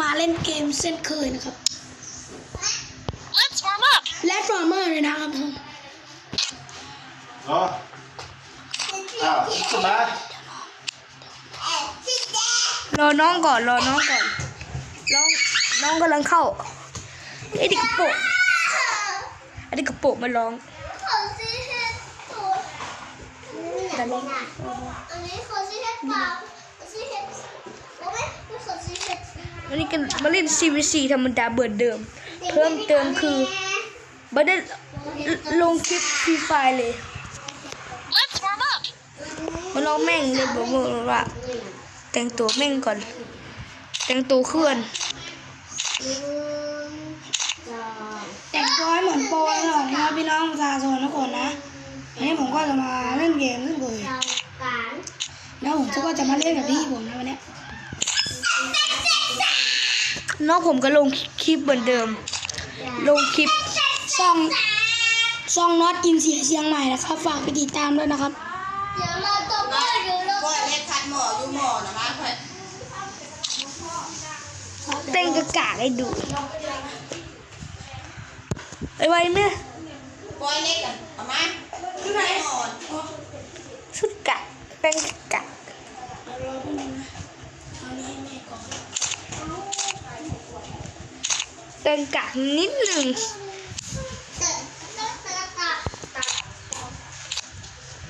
มาเล่นเกมเส้นเคยนะครับ Let's warm up. และฟอร์เมอร์เลยนะครับผมเหรออ้าวขึ้นมารอน้องก่อนรอน้องก่อน น้องน้องกำลังเข้าไอ้เด็กกระโปรงไอ้เด็กกระโปรงมาร้องแต่ร้องอันนี้ขอซื้อเห็ดเปล่าขอซื้อเห็ดโอ้ยไม่ขอซื้อเห็ด วันนี้กันมาเล่น CVC ธรรมดาเบิดเดิม เพิ่มเติมคือไม่ได้ลงคลิปฟรีไฟเลย Let's warm up. มาลองแม่งเลยบอกว่า แต่งตัวแม่งก่อน แต่งตัวเคลื่อนแต่งตัวให้เหมือนโปรหน่อยนะครับพี่น้องประชาชนทุกคนนะวันนี้ผมก็จะมาเล่นเกมเล่นเคยเราการแล้วผมก็จะมาเล่นกับพี่ผมนะวันเนี้ย น้องผมก็ลงคลิปเหมือนเดิม ลงคลิปซองซองน็อตกินเสียเชียงใหม่นะครับ ฝากไปติดตามด้วยนะครับเดี๋ยวเราตบมือเดี๋ยวเราก็เล็กคัดหมออยู่หมอนะมาค่อยเต้นกระกากให้ดูไอ้ไว้ไหมก้อยเล็กกันเอามาอยู่ไหนหมอนสุดกะเต้นกระ กากเต้นกากนิดหนึ่ง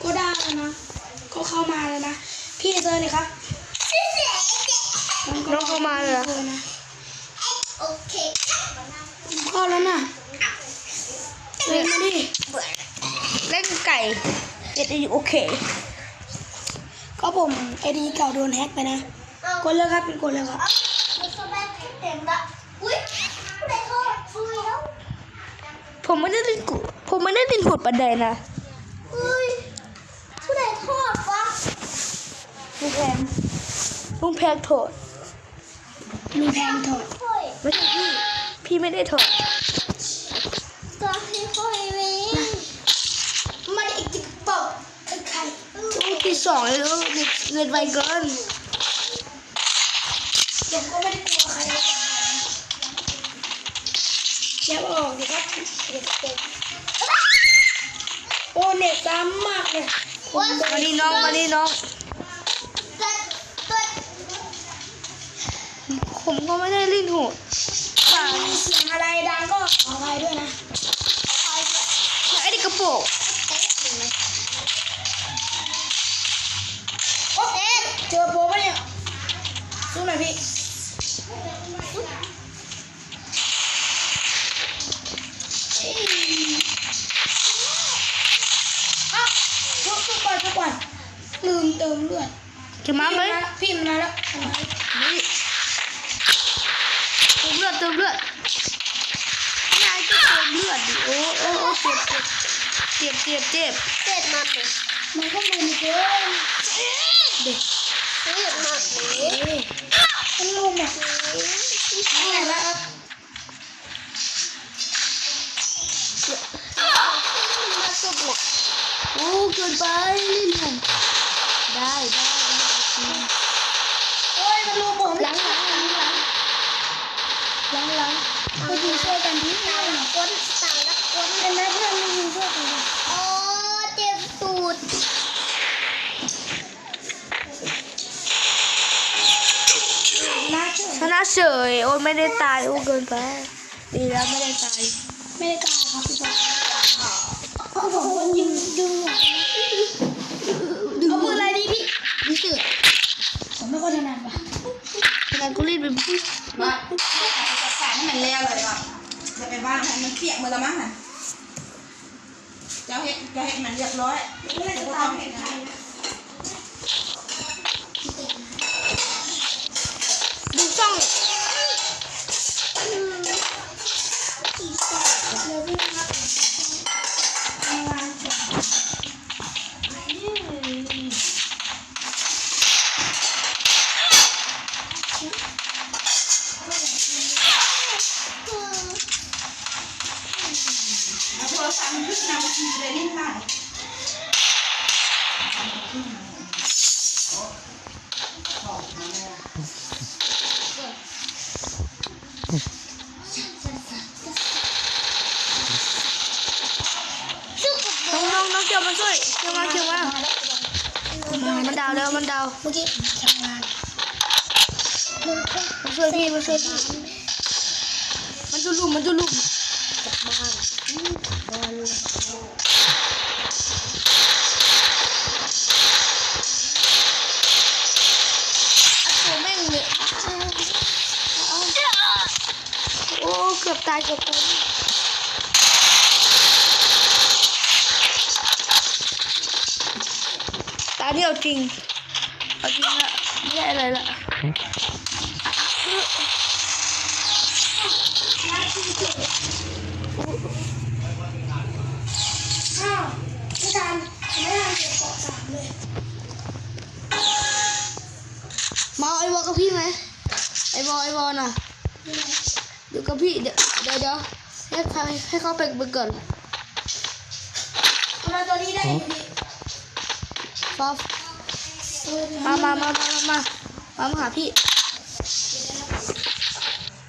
ก็ได้แล้วนะก็เข้ามาแล้วนะ พี่เจอเลยครับน้องเข้ามาเลยเหรอเจอนะโอเคเข้าแล้วนะเล่นมาดิเล่นไก่เอ็ดโอเค ก็ผมไอดีเก่าโดนแฮ็กไปนะกดเลยครับเป็นกดเลยครับ มันก็ไม่เต็มละอุ้ยผู้ใดโทษฟูแล้ว ผมไม่ได้เล่นกุผมไม่ได้เล่นหุดประเด็นนะอุ้ยผู้ใดโทษวะลุงแพงลุงแพงโถดมีแพงถอดโอ้ยไม่ใช่พี่ พี่ไม่ได้โถดตัวพี่โอ้ยเว้ยมาดิจิกเปิดไอ้ไข่ลูกที่สองเลยลูกเงินไวเกินเดี๋ยวก็ไม่ได้กลัวใครเลยเดี๋ยวออกดิครับเด็กเด็ก โอ้เน็ตซ้ำมากเลยว่ามานี่น้องมานี่น้องตัวตัวผมก็ไม่ได้เล่นโหดถ้ามีเสียงอะไรดังก็ขออภัยด้วยนะไอ้เด็กกระโปรงโอ้เจอโปรปะเนี่ยสู้หน่อยพี่เอ้ยอะชุบชุบก่อนชุบก่อนลื มเติมเลือดจะมาไหมพี่มันมาแล้วนี่เติมเลือดเติมเลือดนายก็เติมเลือดดิโอ้โอ้โอ้เจ็บเจ็บเจ็บเจ็บเสร็จมันเลยมันก็มึนเกินเด็กเสร็จมันเลยมันลงอะอะไรแล้วมาสบุกโอ้เกินไปเล่นผม ได้ได้โอ้ยมันลงผมหลังหลังหลังหลังหลังหลังไปดูช่วยกันดิต่างคนต่างละคนเห็นไหมเพื่อนมันยิงช่วยกันดิโอ้เจ็บตูดน่าเชื่อชนะเฉยโอ้ยไม่ได้ตายโอ้เกินไปดีแล้วไม่ได้ตายไม่ได้ตายครับพี่บอลเอาผมยิงดึงอะ ไม่ค่อยถนัดว่ะขนาดกูรีดเป็นผู้มาจัดการให้มันแล้วเลยว่ะจะไปบ้านให้มันเปียกมือละมั้งน่ะเจ้าเฮ็ดเจ้าเฮ็ดมันเรียบร้อยไม่ได้เจ้าจะก็ตาต้ยองเฮ็ดให้ มันขึ้นมามันคือเลยนี่ป่ะน้องน้องน้องเกียวมาช่วยเกียวมาเกียวมามันดาวแล้วมันดาวเมื่อกี้ทำงานมาช่วยพี่มาช่วยพี่มันจะลุมมันจะลุมกลับบ้าน โอ้เกือบตายเกือบตายตานี่เอาจริงเอาจริงละไม่ได้อะไรละ อ้าวไม่ทันไม่ทันเก็บเกาะสามเลย มาเอาไอ้วอลกับพี่ไหมไอ้วอลไอ้วอลน่ะ เดี๋ยวกับพี่เดี๋ยวเดี๋ยวเดี๋ยวให้เขาให้เขาไปไปก่อนเอามาตัวนี้ได้อยู่ดิฟอฟมามามามามามามาหาพี่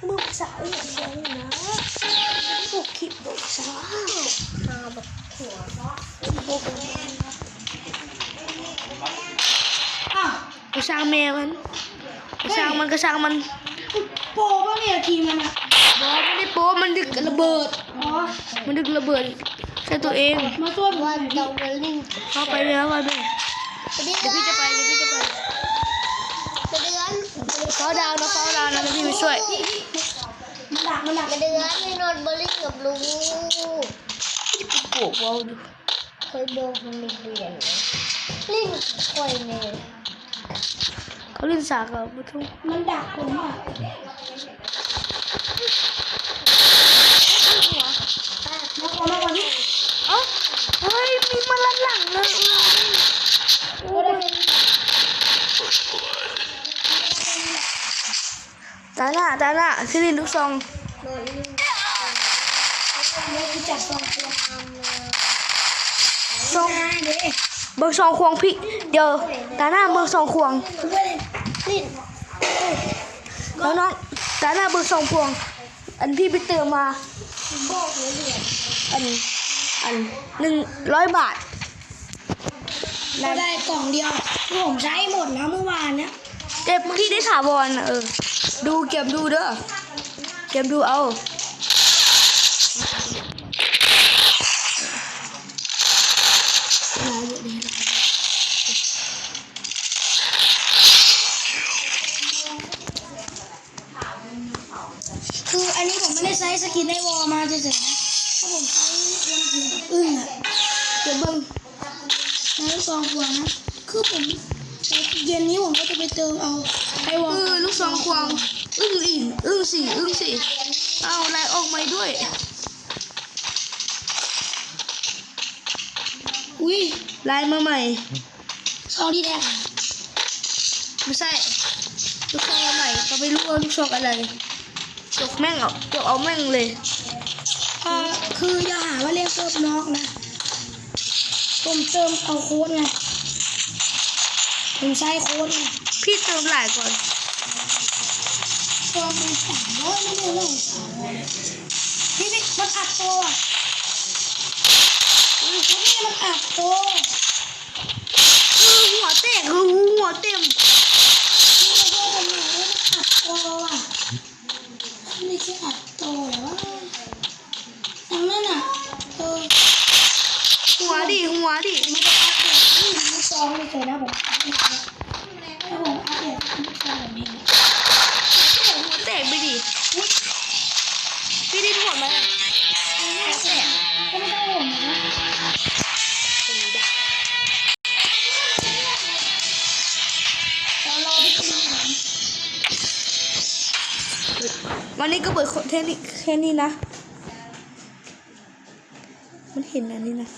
ลูกสาวอย่างเดียวนะบุกขิดบุกสามาแบบหัวเนาะอ้าวกระช่างแม่มันกระช่างมันกระช่างมันโปรป่ะเนี่ยทีมมันอะบ อไม่ได้โป๊ะมันดึกระเบิด อ๋อมันดึกระเบิดใช่ตัวเอง มาช่วยผมหน่อยดิเข้าไปเลยเข้าไปเลยเดี๋ยวพี่จะไปเดี๋ยวพี่จะไปกระเดือนเขาดาวนะเขาดาวนะแล้วพี่ไปช่วยมันดักมันดักกระเดือนไม่นอนบอลลิงกับลุงโอ้โหเคยบอกมันไม่เรียนเลยลิงคอยเนี่ยเขาเล่นสากเหรอไม่ถูกมันดักผมอะ มาก่อนมาก่อนนี่เอ้าเฮ้ย มีมันลันหลังเลยก็ได้เป็นตาหน้าตาหน้าซิลินลูกซองนอนลิงเนื้อที่จัดซองตัวซองเบอร์ซองควงพี่ เดี๋ยวตาหน้าเบอร์ซองควงคุณด้วยเลยนี่น้องน้องตาหน้าเบอร์ซองควง อันพี่ไปเติมมาบอกเลยเหรียญอันอันหนึ่งร้อยบาทเราได้กล่องเดียวที่ผมใช้หมดแล้วเมื่อวานเนี้ยเก็บพี่ได้ถาวรนะเออ ดูเก็บดูเด้อเก็บดูเอา คืออันนี้ผมไม่ได้ใช้สกินในวอลมาเฉยๆนะถ้าผมใช้วันถึงอึ้งอะเดี๋ ยวเบิ้งใช้ซองขวดนะคือผมเย็นนี้ผมก็จะไปเติมเอาไอวอลเออลูกซองควงอึ้งอีกอึ้งสี่อึ้งสี่เอาลายออกมาด้วยอุ้ยลายมาใหม่ซองที่แดงไม่ใช่ลูกซองมาใหม่ก็ไม่รู้ว่าลูกซองอะไรจกแม่งเอาจกเอาแม่งเลยเอ่อคืออย่าหาว่าเรียกเซิร์ฟนอกนะ ผมเติมเอาโค้ดไงผมใช้โค้ดไงพี่เติมหลายก่อนซองเป็นสามร้อยไม่ได้เลยสามร้อยพี่พี่มันอัดโตอะอุ้ยพี่มันอัดโตคือหัวแตกคือหัวเต็มนี่มาช่วยผมหน่อยว่ามันอัดโตอะไม่ใช่อัด วันนี้ก็เปิดแค่นี้แค่นี้นะ มันเห็นอันนี้นะ